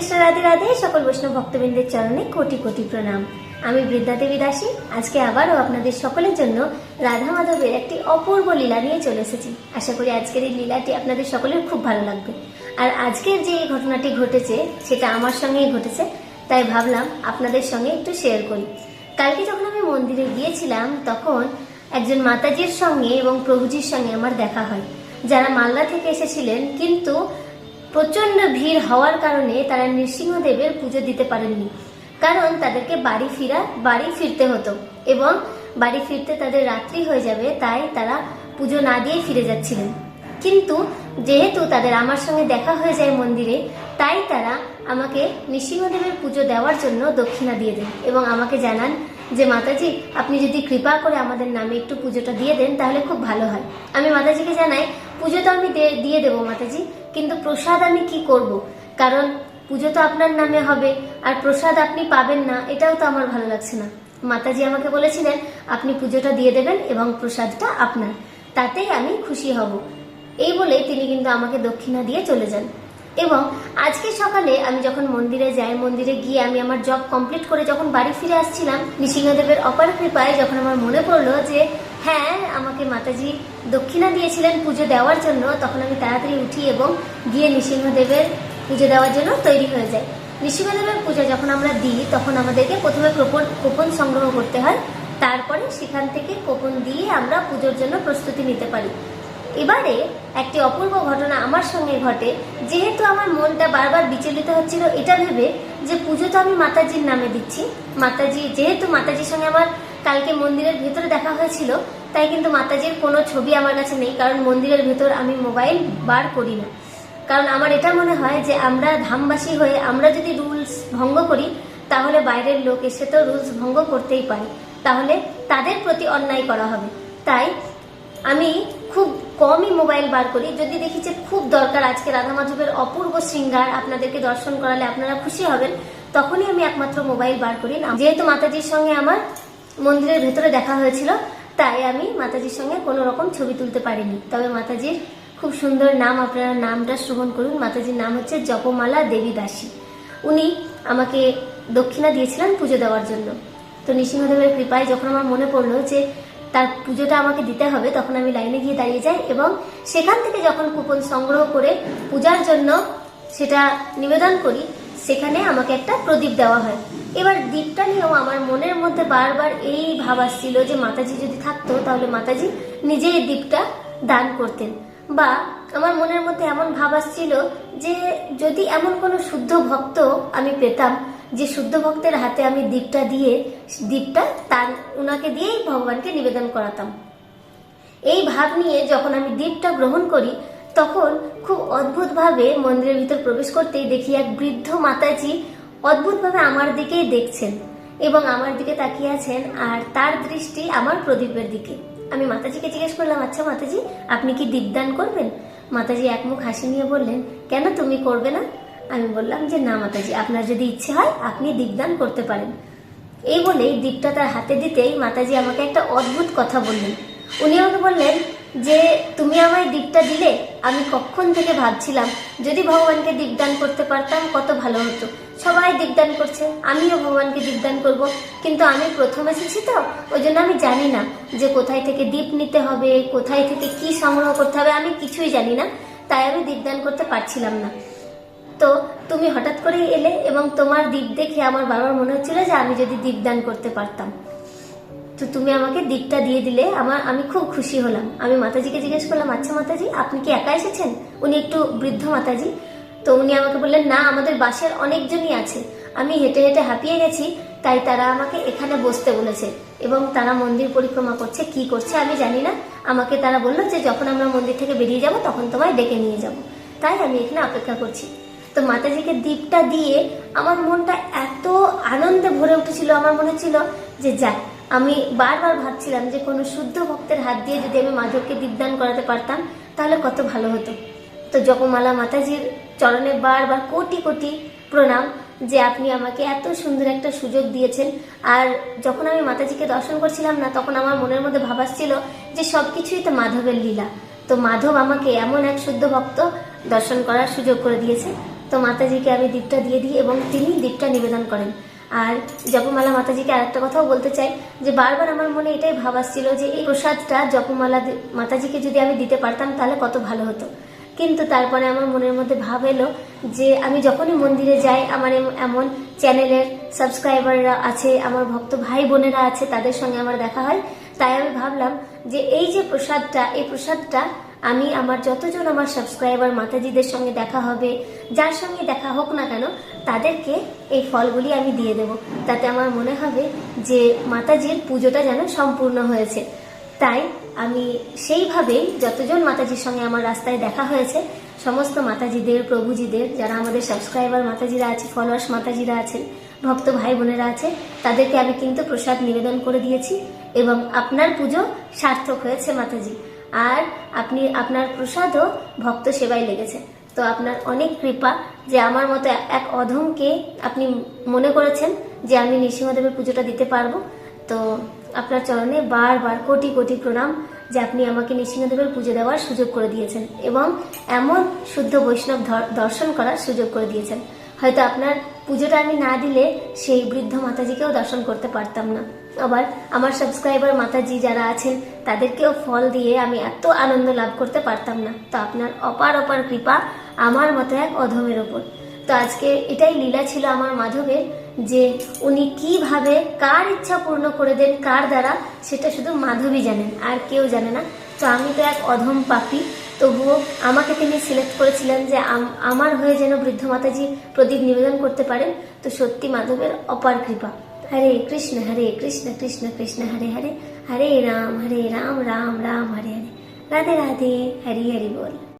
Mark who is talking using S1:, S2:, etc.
S1: কৃষ্ণ রাধে রাধে সকল বৈষ্ণব ভক্তবৃন্দের চরণে কোটি কোটি প্রণাম আমি দেবী দাসী আজকে আবারও আপনাদের সকলের জন্য রাধা মাধবের একটি অপূর্ব লীলা নিয়ে চলে এসেছি আশা করি আজকের এই লীলাটি আপনাদের সকলের খুব ভালো লাগবে আর আজকের যে ঘটনাটি ঘটেছে সেটা আমার সঙ্গেই ঘটেছে তাই ভাবলাম আপনাদের সঙ্গে একটু শেয়ার করি কালকে যখন আমি মন্দিরে গিয়েছিলাম তখন একজন মাতাজির সঙ্গে এবং প্রভুজির সঙ্গে আমার দেখা হয় যারা মালদা থেকে এসেছিলেন কিন্তু প্রচণ্ড ভিড় হওয়ার কারণে তারা নৃসিংহদেবের পুজো দিতে পারেননি কারণ তাদেরকে বাড়ি ফিরা বাড়ি ফিরতে হতো এবং বাড়ি ফিরতে তাদের রাত্রি হয়ে যাবে তাই তারা পুজো না দিয়ে ফিরে যাচ্ছিলেন কিন্তু যেহেতু তাদের আমার সঙ্গে দেখা হয়ে যায় মন্দিরে তাই তারা আমাকে নৃসিংহদেবের পুজো দেওয়ার জন্য দক্ষিণা দিয়ে দেন এবং আমাকে জানান যে মাতাজি আপনি যদি কৃপা করে আমাদের নামে একটু পুজোটা দিয়ে দেন তাহলে খুব ভালো হয় আমি মাতাজিকে জানাই পুজো তো আমি দিয়ে দেবো মাতাজি কিন্তু প্রসাদ আমি কি করব। কারণ পুজো তো আপনার নামে হবে আর প্রসাদ আপনি পাবেন না এটাও তো আমার ভালো লাগছে না মাতাজি আমাকে বলেছিলেন আপনি পুজোটা দিয়ে দেবেন এবং প্রসাদটা আপনার তাতেই আমি খুশি হব এই বলে তিনি কিন্তু আমাকে দক্ষিণা দিয়ে চলে যান এবং আজকে সকালে আমি যখন মন্দিরে যাই মন্দিরে গিয়ে আমি আমার জব কমপ্লিট করে যখন বাড়ি ফিরে আসছিলাম নৃসিংহদেবের অপার কৃপায় যখন আমার মনে পড়লো যে হ্যাঁ আমাকে মাতাজি দক্ষিণা দিয়েছিলেন পুজো দেওয়ার জন্য তখন আমি তাড়াতাড়ি উঠি এবং গিয়ে নৃসিংহদেবের পুজো দেওয়ার জন্য তৈরি হয়ে যাই নৃসিংহদেবের পূজা যখন আমরা দিই তখন আমাদেরকে প্রথমে কোপন কোপন সংগ্রহ করতে হয় তারপরে সেখান থেকে কোপন দিয়ে আমরা পুজোর জন্য প্রস্তুতি নিতে পারি এবারে একটি অপূর্ব ঘটনা আমার সঙ্গে ঘটে যেহেতু আমার মনটা বারবার বিচলিত হচ্ছিল এটা ভেবে যে পুজো তো আমি মাতাজির নামে দিচ্ছি মাতাজি যেহেতু মাতাজির সঙ্গে আমার কালকে মন্দিরের ভেতরে দেখা হয়েছিল তাই কিন্তু মাতাজির কোনো ছবি আমার কাছে নেই কারণ মন্দিরের ভেতর আমি মোবাইল বার করি না কারণ আমার এটা মনে হয় যে আমরা ধামবাসী হয়ে আমরা যদি রুলস ভঙ্গ করি তাহলে বাইরের লোক এসে তো রুলস ভঙ্গ করতেই পারে তাহলে তাদের প্রতি অন্যায় করা হবে তাই আমি খুব কমই মোবাইল বার করি যদি দেখি যে খুব দরকার আজকে রাধা মাধবের অপূর্ব শৃঙ্গার আপনাদেরকে দর্শন করালে আপনারা খুশি হবেন তখনই আমি একমাত্র মোবাইল বার করি না যেহেতু মাতাজির সঙ্গে আমার মন্দিরের ভেতরে দেখা হয়েছিল তাই আমি মাতাজির সঙ্গে কোনো রকম ছবি তুলতে পারিনি তবে মাতাজির খুব সুন্দর নাম আপনারা নামটা শ্রবণ করুন মাতাজির নাম হচ্ছে জপমালা দেবী দাসী উনি আমাকে দক্ষিণা দিয়েছিলেন পুজো দেওয়ার জন্য তো নৃসিংহদেবের কৃপায় যখন আমার মনে পড়লো যে তার পুজোটা আমাকে দিতে হবে তখন আমি লাইনে গিয়ে দাঁড়িয়ে যাই এবং সেখান থেকে যখন কুপন সংগ্রহ করে পূজার জন্য সেটা নিবেদন করি সেখানে আমাকে একটা প্রদীপ দেওয়া হয় এবার দ্বীপটা নিয়েও আমার মনের মধ্যে বারবার এই ভাব আসছিল যে মাতাজি যদি থাকতো তাহলে মাতাজি নিজেই দ্বীপটা দান করতেন বা আমার মনের মধ্যে এমন ভাব আসছিল যে যদি এমন কোনো শুদ্ধ ভক্ত আমি পেতাম যে শুদ্ধ ভক্তের হাতে আমি দীপটা দিয়ে দীপটা তার ওনাকে দিয়েই ভগবানকে নিবেদন করাতাম এই ভাব নিয়ে যখন আমি দীপটা গ্রহণ করি তখন খুব অদ্ভুতভাবে মন্দিরের ভিতর প্রবেশ করতেই দেখি এক বৃদ্ধ মাতাজি অদ্ভুতভাবে আমার দিকেই দেখছেন এবং আমার দিকে তাকিয়ে আছেন আর তার দৃষ্টি আমার প্রদীপের দিকে আমি মাতাজিকে জিজ্ঞেস করলাম আচ্ছা মাতাজি আপনি কি দীপদান করবেন মাতাজি এক মুখ হাসি নিয়ে বললেন কেন তুমি করবে না আমি বললাম যে না মাতাজি আপনার যদি ইচ্ছে হয় আপনি দীপদান করতে পারেন এই বলেই দীপটা তার হাতে দিতেই মাতাজি আমাকে একটা অদ্ভুত কথা বললেন উনি আমাকে বললেন যে তুমি আমায় দীপটা দিলে আমি কখন থেকে ভাবছিলাম যদি ভগবানকে দীপদান করতে পারতাম কত ভালো হতো সবাই দীপদান করছে আমিও ভগবানকে দীপদান করব কিন্তু আমি প্রথম এসেছি তো ওই জন্য আমি জানি না যে কোথায় থেকে দীপ নিতে হবে কোথায় থেকে কি সংগ্রহ করতে হবে আমি কিছুই জানি না তাই আমি দীপদান করতে পারছিলাম না তো তুমি হঠাৎ করেই এলে এবং তোমার দ্বীপ দেখে আমার বাবার মনে হচ্ছিল যে আমি যদি দান করতে পারতাম তো তুমি আমাকে দ্বীপটা দিয়ে দিলে আমার আমি খুব খুশি হলাম আমি মাতাজিকে জিজ্ঞেস করলাম আচ্ছা মাতাজি আপনি কি একা এসেছেন উনি একটু বৃদ্ধ মাতাজি তো উনি আমাকে বললেন না আমাদের বাসের অনেকজনই আছে আমি হেঁটে হেঁটে হাঁপিয়ে গেছি তাই তারা আমাকে এখানে বসতে বলেছে এবং তারা মন্দির পরিক্রমা করছে কি করছে আমি জানি না আমাকে তারা বললো যে যখন আমরা মন্দির থেকে বেরিয়ে যাব তখন তোমায় ডেকে নিয়ে যাব তাই আমি এখানে অপেক্ষা করছি তো মাতাজিকে দ্বীপটা দিয়ে আমার মনটা এত আনন্দে ভরে উঠেছিল আমার মনে ছিল যে যাক আমি বারবার ভাবছিলাম যে কোনো শুদ্ধ ভক্তের হাত দিয়ে যদি আমি মাধবকে দীপদান করাতে পারতাম তাহলে কত ভালো হতো তো জপমালা মাতাজির চরণে বারবার কোটি কোটি প্রণাম যে আপনি আমাকে এত সুন্দর একটা সুযোগ দিয়েছেন আর যখন আমি মাতাজিকে দর্শন করছিলাম না তখন আমার মনের মধ্যে ভাবাচ্ছিল যে সব কিছুই তো মাধবের লীলা তো মাধব আমাকে এমন এক শুদ্ধ ভক্ত দর্শন করার সুযোগ করে দিয়েছে তো মাতাজিকে আমি দীপটা দিয়ে দিই এবং তিনি দ্বীপটা নিবেদন করেন আর জপমালা মাতাজিকে আর একটা কথাও বলতে চাই যে বারবার আমার মনে এটাই ভাব আসছিল যে এই প্রসাদটা জপমালা মাতাজিকে যদি আমি দিতে পারতাম তাহলে কত ভালো হতো কিন্তু তারপরে আমার মনের মধ্যে ভাব এলো যে আমি যখনই মন্দিরে যাই আমার এমন চ্যানেলের সাবস্ক্রাইবাররা আছে আমার ভক্ত ভাই বোনেরা আছে তাদের সঙ্গে আমার দেখা হয় তাই আমি ভাবলাম যে এই যে প্রসাদটা এই প্রসাদটা আমি আমার যতজন আমার সাবস্ক্রাইবার মাতাজিদের সঙ্গে দেখা হবে যার সঙ্গে দেখা হোক না কেন তাদেরকে এই ফলগুলি আমি দিয়ে দেব তাতে আমার মনে হবে যে মাতাজির পুজোটা যেন সম্পূর্ণ হয়েছে তাই আমি সেইভাবেই যতজন মাতাজির সঙ্গে আমার রাস্তায় দেখা হয়েছে সমস্ত মাতাজিদের প্রভুজিদের যারা আমাদের সাবস্ক্রাইবার মাতাজিরা আছে ফলোয়ার্স মাতাজিরা আছেন ভক্ত ভাই বোনেরা আছে তাদেরকে আমি কিন্তু প্রসাদ নিবেদন করে দিয়েছি এবং আপনার পুজো সার্থক হয়েছে মাতাজি আর আপনি আপনার প্রসাদও ভক্ত সেবায় লেগেছে তো আপনার অনেক কৃপা যে আমার মতো এক অধমকে আপনি মনে করেছেন যে আমি নৃসিংহদেবের পুজোটা দিতে পারবো তো আপনার চরণে বারবার কোটি কোটি প্রণাম যে আপনি আমাকে নৃসিংহদেবের পুজো দেওয়ার সুযোগ করে দিয়েছেন এবং এমন শুদ্ধ বৈষ্ণব দর্শন করার সুযোগ করে দিয়েছেন হয়তো আপনার পুজোটা আমি না দিলে সেই বৃদ্ধ মাতাজিকেও দর্শন করতে পারতাম না আবার আমার সাবস্ক্রাইবার মাতাজি যারা আছেন তাদেরকেও ফল দিয়ে আমি এত আনন্দ লাভ করতে পারতাম না তো আপনার অপার অপার কৃপা আমার মতো এক অধমের ওপর তো আজকে এটাই লীলা ছিল আমার মাধবের যে উনি কিভাবে কার ইচ্ছা পূর্ণ করে দেন কার দ্বারা সেটা শুধু মাধবী জানেন আর কেউ জানে না তো আমি তো এক অধম পাপি তবুও আমাকে তিনি সিলেক্ট করেছিলেন যে আমার হয়ে যেন বৃদ্ধ মাতাজি প্রদীপ নিবেদন করতে পারেন তো সত্যি মাধবের অপার কৃপা হরে কৃষ্ণ হরে কৃষ্ণ কৃষ্ণ কৃষ্ণ হরে হরে হরে রাম হরে রাম রাম রাম হরে হরে রাধে রাধে হরি হরি বল